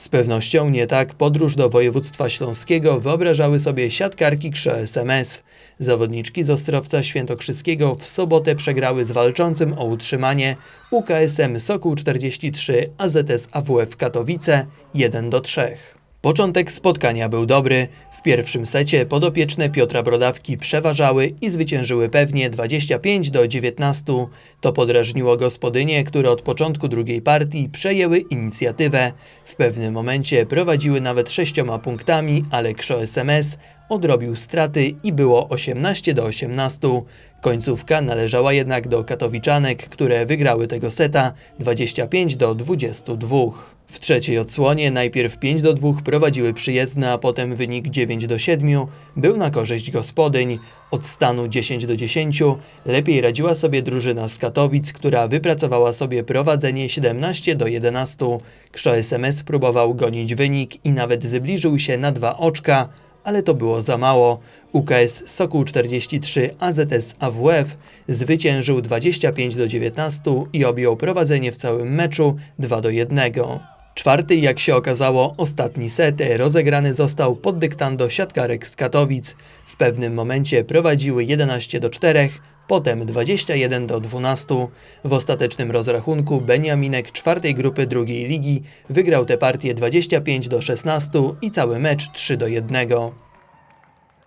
Z pewnością nie tak podróż do województwa śląskiego wyobrażały sobie siatkarki KSZO SMS. Zawodniczki z Ostrowca Świętokrzyskiego w sobotę przegrały z walczącym o utrzymanie UKSM Sokół 43 AZS AWF Katowice 1 do 3. Początek spotkania był dobry. W pierwszym secie podopieczne Piotra Brodawki przeważały i zwyciężyły pewnie 25 do 19. To podrażniło gospodynie, które od początku drugiej partii przejęły inicjatywę. W pewnym momencie prowadziły nawet sześcioma punktami, ale KSZO SMS odrobił straty i było 18 do 18. Końcówka należała jednak do katowiczanek, które wygrały tego seta 25 do 22. W trzeciej odsłonie najpierw 5 do 2 prowadziły przyjezdne, a potem wynik 9 do 7 był na korzyść gospodyń. Od stanu 10 do 10 lepiej radziła sobie drużyna z Katowic, która wypracowała sobie prowadzenie 17 do 11. KSZO SMS próbował gonić wynik i nawet zbliżył się na dwa oczka, ale to było za mało. UKS Sokół 43 AZS AWF zwyciężył 25 do 19 i objął prowadzenie w całym meczu 2 do 1. Czwarty, jak się okazało, ostatni set rozegrany został pod dyktando siatkarek z Katowic. W pewnym momencie prowadziły 11 do 4, potem 21 do 12. W ostatecznym rozrachunku Beniaminek czwartej grupy drugiej ligi wygrał tę partię 25 do 16 i cały mecz 3 do 1.